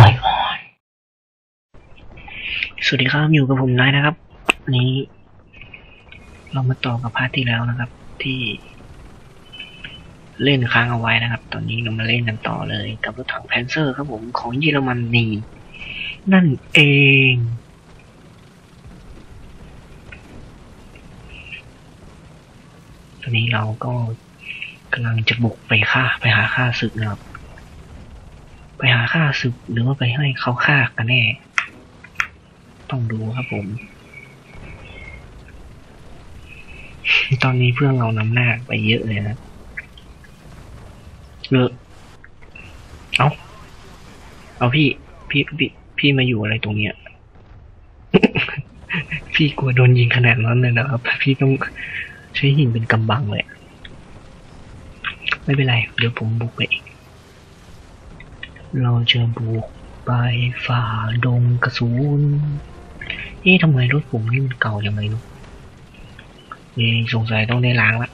ลอยอ่อน สวัสดีครับ อยู่กับผมนายนะครับนนี้ เรามาต่อกับพาร์ทที่แล้วนะครับ ที่เล่นค้างเอาไว้นะครับ ตอนนี้เรามาเล่นกันต่อเลย กับรถถังแพนเซอร์ครับผมของเยอรมนนีนั่นเอง ตอนนี้เราก็กำลังจะบุกไปฆ่าไปหาฆ่าศึกนะครับ ไปหาฆ่าศึกหรือว่าไปให้เขาฆ่ากันแน่ ต้องดูครับผม ตอนนี้เพื่อนเรานำหน้าไปเยอะเลยนะเลิกเอาเอาพี่พี่พี่พี่มาอยู่อะไรตรงเนี้ย พี่กลัวโดนยิงขนาดนั้นเลยนะครับ พี่ต้องใช้หินเป็นกำบังเลย ไม่เป็นไร เดี๋ยวผมบุกไปเอง เราจะบุกไปฝ่าดงกระสุนเอ๊ะทำไมรถผมนี่มันเก่าอย่างไรลูกนี่สงสัยต้องได้ล้างละ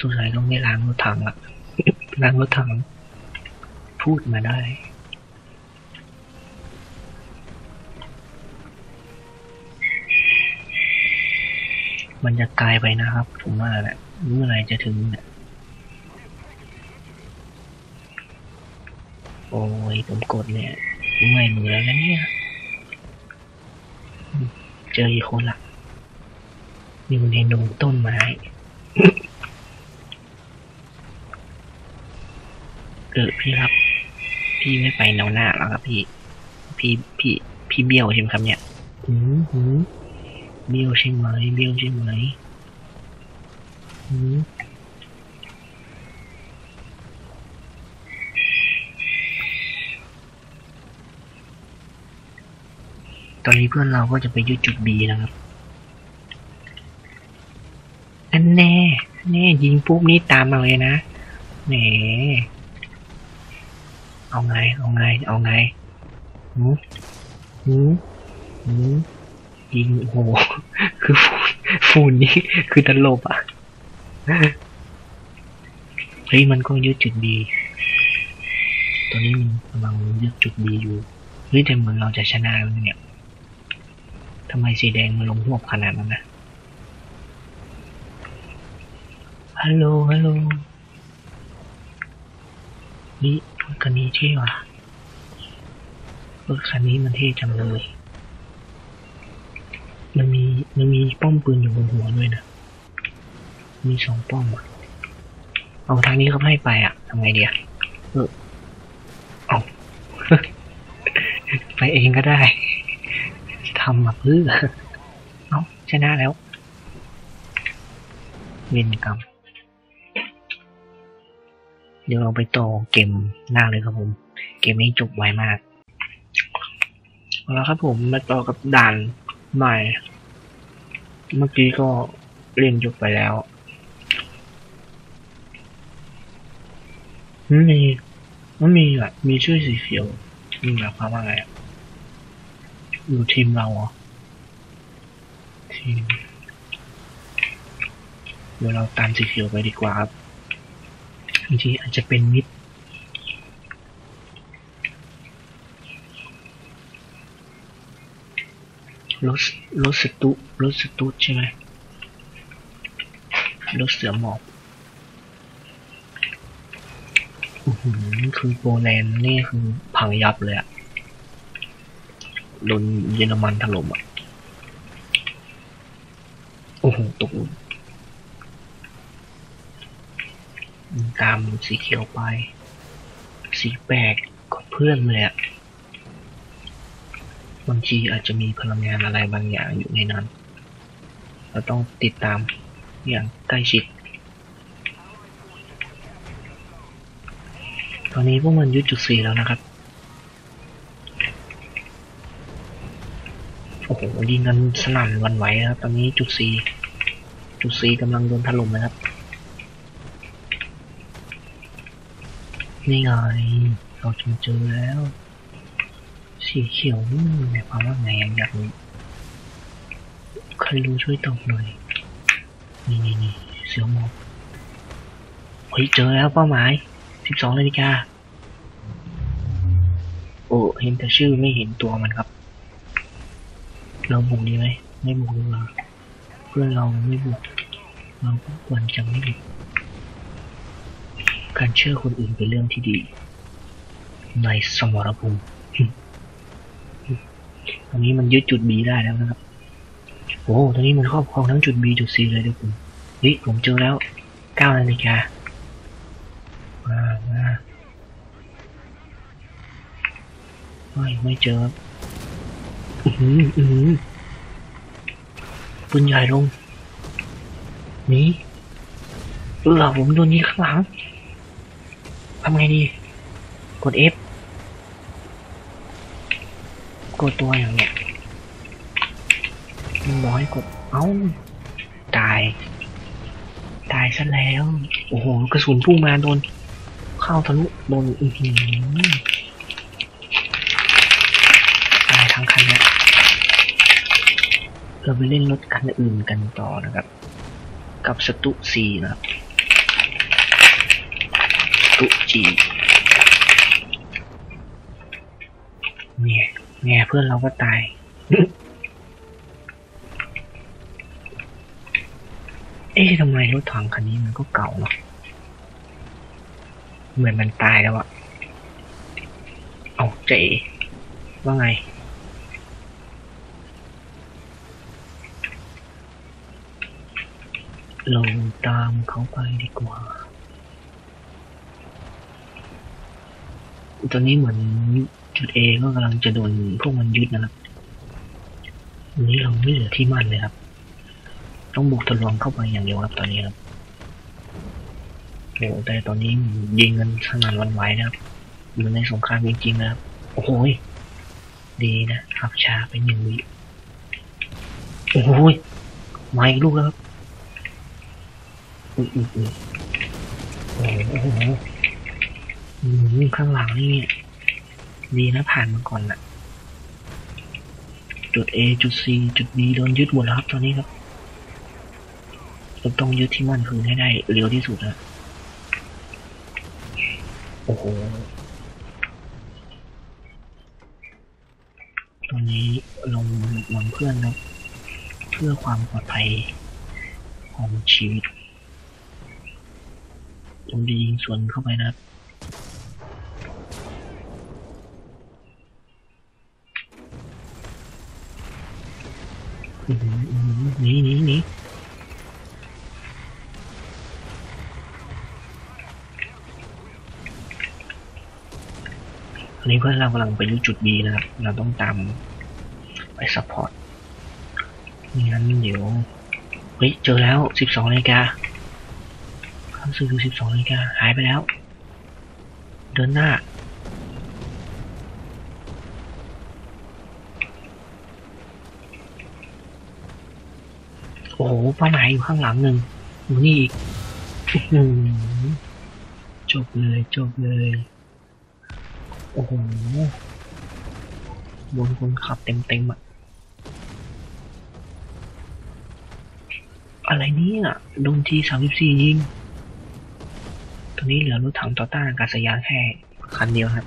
สงสัยต้องได้ล้างรถถังละล้างรถถัง พูดมาได้มันจะไกลไปนะครับ ผมว่าแหละเมื่อไรจะถึงเนี่ย โอ้ยผมกดเนี่ยเมื่อยมือแล้วนะเนี่ย เจออีกคนละอยู่ในดงต้นไม้เออพี่ครับ พี่ไม่ไปแนวหน้าแล้วครับพี่ พี่พี่พี่เบี้ยวใช่ไหมครับเนี่ยหืมหืมเบี้ยวใช่ไหมเบี้ยวใช่ไหมหืม ตอนนี้เพื่อนเราก็จะไปยึดจุด B นะครับอันแน่แน่ยิงปุ๊บนี่ตามมาเลยนะแหมเอาไง เอาไง เอาไงหืมหืมหืมยิงโอ้โหคือฟูนนี่คือตลบอะ เฮ้ยมันก็ยึดจุด B ตอนนี้มันกำลังยึดจุด B อยู่ เฮ้ยแต่เหมือนเราจะชนะแล้วเนี่ย ทำไมสีแดงมันลงหวบขนาดนั้นนะฮัลโหล ฮัลโหล นี่รถคันนี้เท่ว่ะรถคันนี้มันเท่จังเลย มันมี มันมีป้อมปืนอยู่บนหัวด้วยนะ มีสองป้อมอะ เอาทางนี้เขาให้ไปอะ ทำไงดีอะเออเอาไปเองก็ได้ ทำมาเพื่อเอ้าชนะแล้ว เวนกรรมเดี๋ยวเราไปต่อเกมหน้าเลยครับผม เกมนี้จบไวมากเอาละครับผมมาต่อกับด่านใหม่ เมื่อกี้ก็เล่นจบไปแล้วมันมีมันมีอะมีชื่อสีเขียวมีหมายความว่าไงอะ อยู่ทีมเราเหรอทีมเดี๋ยวเราตามสีเขียวไปดีกว่าครับบางทีอาจจะเป็นมิดรถรถสตุรถสตุใช่ไหมรถเสือหมอบอือหือคือโปแลนด์นี่คือพังยับเลยอะ โดนเยอรมันถล่มอะ โอ้โห ตกหลุมตามสีเขียวไป สีแปลกกว่าเพื่อนเลยอะ บางทีอาจจะมีพลังงานอะไรบางอย่างอยู่ในนั้น เราต้องติดตามอย่างใกล้ชิด ตอนนี้พวกมันยึดจุดสี่แล้วนะครับ โอ้ยิงกันสนั่นวันไหวนะครับ ตอนนี้จุดซีจุดซีกำลังโดนถล่มนะครับ นี่ไง เราจเจอแล้ว สีเขียวนี่มันหมายความว่าไงอยากรู้ใครรู้ช่วยตอบหน่อย นี่นี่นี่เสือหมอบเฮ้ยเจอแล้วเป้าหมายสิบสองนาฬิกาโอ้เห็นแต่ชื่อไม่เห็นตัวมันครับ เราบุกดีไหมไม่บุกดีกว่าเพื่อนเราไม่บุกเราควรจะไม่บุกการเชื่อคนอื่นเป็นเรื่องที่ดีในสมรภูมิตอนนี้มันยึดจุด B ได้แล้วนะครับ โอ้ตอนนี้มันครอบครองทั้งจุด B จุด C เลยทุกคนเฮ้ยผมเจอแล้วเก้านาฬิกามามาไม่ไม่เจอ อือหืออือหือปืนใหญ่ลงนี่เออผมโดนยิงข้างหลังทำไงดี กด F กดตัวอย่างเนี้ยมอกให้กด เอ้า ตาย ตายซะแล้ว โอ้โห กระสุนพุ่งมาโดน เข้าทะลุโดน อือหือตายทั้งคันเนี่ย เราไปเล่นรถคันอื่นกันต่อนะครับ กับสตุซีนะครับสตุจีเนี่ยเนี่ยเพื่อนเราก็ตายเอ๊ะทำไมรถถังคันนี้มันก็เก่าเนาะเหมือนมันตายแล้วอะเอาเจ๋ว่าไง เราตามเขาไปดีกว่า ตอนนี้เหมือนจุดเอก็กำลังจะโดนพวกมันยึดนะครับวันนี้เราไม่เหลือที่มั่นเลยครับ ต้องบุกทะลวงเข้าไปอย่างเดียวครับตอนนี้ครับโอ้แต่ตอนนี้ยิงกันสนั่นวันไหวนะครับเหมือนในสงครามจริงๆนะครับ โอ้โหยดีนะขับช้าเป็นหนึ่งวิโอ้โหมาอีกลูกแล้วครับ โอ้โหโอ้โหอืมข้างหลังนี่ดีนะผ่านมาก่อนน่ะจุด A จุด C จุด B โดนยึดหมดแล้วครับตอนนี้ครับเราต้องยึดที่มันคืนให้ได้เร็วที่สุดนะโอ้โหตอนนี้ลงหวังเพื่อนครับเพื่อความปลอดภัยของชีวิต ผมจะยิงสวนเข้าไปนะครับหนีหนีหนีอันนี้เพื่อนเรากำลังไปยุจุด B นะครับ เราต้องตามไปซัพพอร์ตงั้นเดี๋ยว เฮ้ย เจอแล้วสิบสองนาฬิกา คำสื่อสิบสองนาฬิกาหายไปแล้ว เดินหน้า โอ้โหเป้าหมายอยู่ข้างหลังหนึ่งอยู่นี่อีกจบเลยจบเลย โอ้โหบนคนขับเต็มเต็มอะอะไรเนี่ยโดนทีสามสิบสี่ยิง อนนี้เหลือรถถังต่อต้านอากาศยานแค่คันเดียวครับ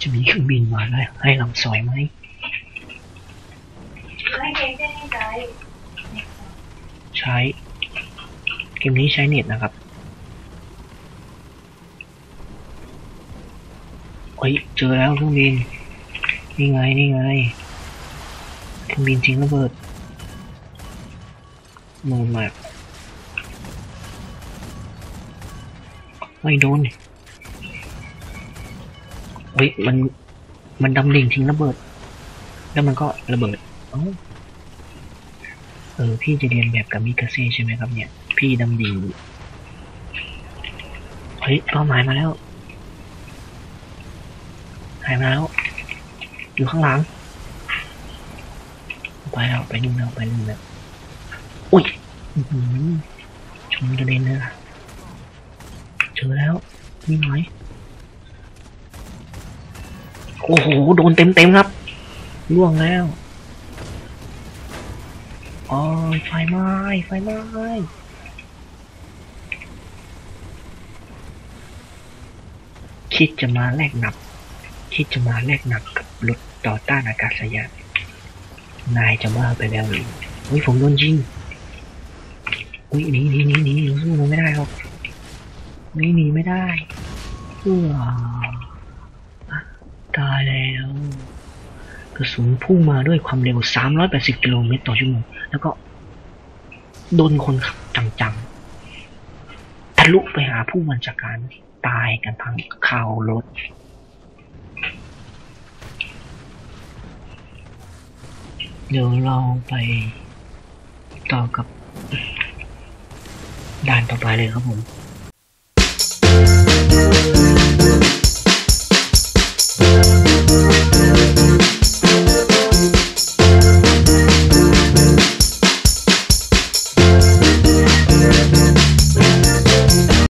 จะมีเครื่องบินมาแล้วให้เราสอยไหมใช้ เกมนี้ใช้เน็ตนะครับเฮ้ยเจอแล้วเครื่องบิน นี่ไง นี่ไง เครื่องบินจริงระเบิดโนนมาก ไม่โดนเฮ้ยมันมันดำดิ่งทิ้งระเบิด แล้วมันก็ระเบิดเออพี่จะเรียนแบบกับมิกาเซ่ใช่ไหมครับเนี่ย พี่ดำดิ่งเฮ้ยเป้าหมายมาแล้วหายมาแล้ว อยู่ข้างหลัง ไปแล้วไปนู่นแล้วไปนู่นแล้วอุ้ยชนกระเด็นเลยล่ะ เจอแล้วนี่หน่อยโอ้โห โดนเต็มเต็มๆครับ ล่วงแล้วอ๋อไฟไหม้ไฟไหม้คิดจะมาแลกหนับคิดจะมาแลกหนับกับรถต่อต้านอากาศยาน นายจะบ้าไปแล้วหรือเฮ้ยผมโดนยิงอุ้ยหนีหนีหนีหนีเราสู้มันไม่ได้หรอกห นีหนีไม่ได้เออตายแล้วกระสุนพุ่งมาด้วยความเร็ว 380 กิโลเมตรต่อชั่วโมง แล้วก็โดนคนขับจังๆ ทะลุไปหาผู้บัญชาการตายกันทั้งข่าวรถ เดี๋ยวเราไปต่อกับด่านต่อไปเลยครับผม Thank